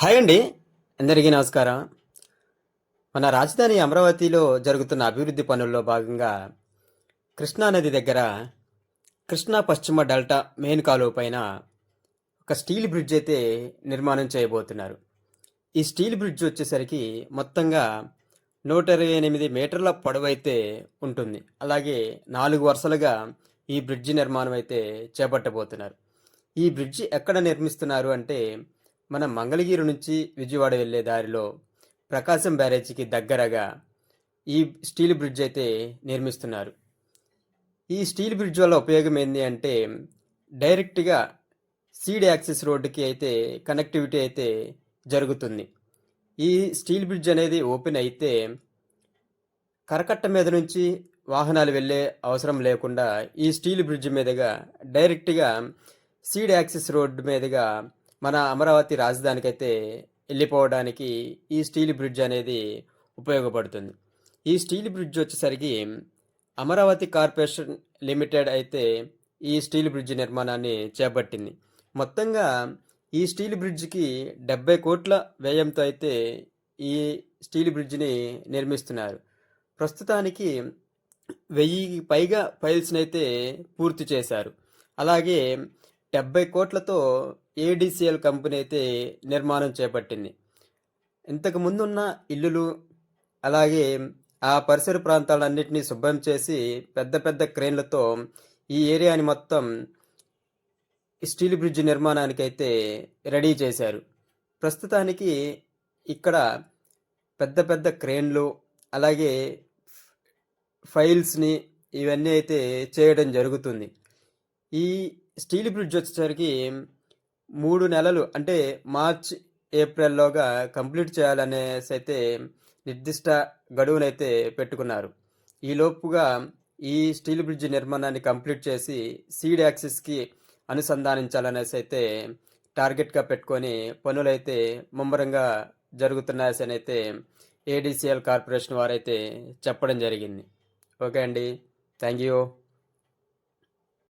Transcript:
Hi అండి. అందరికీ నమస్కారం. మన రాజధాని అమరావతిలో జరుగుతున్న అభివృద్ధి పనుల్లో భాగంగా కృష్ణానది దగ్గర కృష్ణా పశ్చిమ డెల్టా మెయిన్ కాలువ పైన ఒక స్టీల్ బ్రిడ్జ్ అయితే నిర్మాణం చేయబోతున్నారు. ఈ స్టీల్ బ్రిడ్జ్ వచ్చేసరికి మొత్తంగా నూట ఇరవై ఎనిమిది మీటర్ల పొడవైతే ఉంటుంది. అలాగే నాలుగు వరుసలుగా ఈ బ్రిడ్జి నిర్మాణం అయితే చేపట్టబోతున్నారు. ఈ బ్రిడ్జి ఎక్కడ నిర్మిస్తున్నారు అంటే మన మంగళగిరి నుంచి విజయవాడ వెళ్ళే దారిలో ప్రకాశం బ్యారేజీకి దగ్గరగా ఈ స్టీల్ బ్రిడ్జ్ అయితే నిర్మిస్తున్నారు. ఈ స్టీల్ బ్రిడ్జ్ వల్ల ఉపయోగం ఏంటి అంటే డైరెక్ట్గా సీడ్ యాక్సెస్ రోడ్డుకి అయితే కనెక్టివిటీ అయితే జరుగుతుంది. ఈ స్టీల్ బ్రిడ్జ్ అనేది ఓపెన్ అయితే కరకట్ట మీద నుంచి వాహనాలు వెళ్ళే అవసరం లేకుండా ఈ స్టీల్ బ్రిడ్జ్ మీదుగా డైరెక్ట్గా సీడ్ యాక్సెస్ రోడ్డు మీదుగా మన అమరావతి రాజధానికైతే వెళ్ళిపోవడానికి ఈ స్టీల్ బ్రిడ్జ్ అనేది ఉపయోగపడుతుంది. ఈ స్టీల్ బ్రిడ్జ్ వచ్చేసరికి అమరావతి కార్పొరేషన్ లిమిటెడ్ అయితే ఈ స్టీల్ బ్రిడ్జ్ నిర్మాణాన్ని చేపట్టింది. మొత్తంగా ఈ స్టీల్ బ్రిడ్జ్కి డెబ్బై కోట్ల వ్యయంతో అయితే ఈ స్టీల్ బ్రిడ్జ్ని నిర్మిస్తున్నారు. ప్రస్తుతానికి వెయ్యి పైగా ఫైల్స్ని అయితే పూర్తి చేశారు. అలాగే డెబ్బై కోట్లతో ఏడిసిఎల్ కంపెనీ అయితే నిర్మాణం చేపట్టింది. ఇంతకు ముందున్న ఇల్లులు అలాగే ఆ పరిసర ప్రాంతాలన్నింటినీ శుభ్రం చేసి పెద్ద పెద్ద క్రేన్లతో ఈ ఏరియాని మొత్తం స్టీల్ బ్రిడ్జ్ నిర్మాణానికి అయితే రెడీ చేశారు. ప్రస్తుతానికి ఇక్కడ పెద్ద పెద్ద క్రేన్లు అలాగే ఫైల్స్ని ఇవన్నీ అయితే చేయడం జరుగుతుంది. ఈ స్టీల్ బ్రిడ్జ్ వచ్చేసరికి మూడు నెలలు అంటే మార్చ్ ఏప్రిల్లోగా కంప్లీట్ చేయాలనేసి అయితే నిర్దిష్ట గడువునైతే పెట్టుకున్నారు. ఈ లోపుగా ఈ స్టీల్ బ్రిడ్జ్ నిర్మాణాన్ని కంప్లీట్ చేసి సీడ్ యాక్సిస్కి అనుసంధానించాలనేసి అయితే టార్గెట్గా పెట్టుకొని పనులైతే ముమ్మరంగా జరుగుతున్నాయని అయితే ఏడీసీఎల్ కార్పొరేషన్ వారైతే చెప్పడం జరిగింది. ఓకే అండి. Thank you.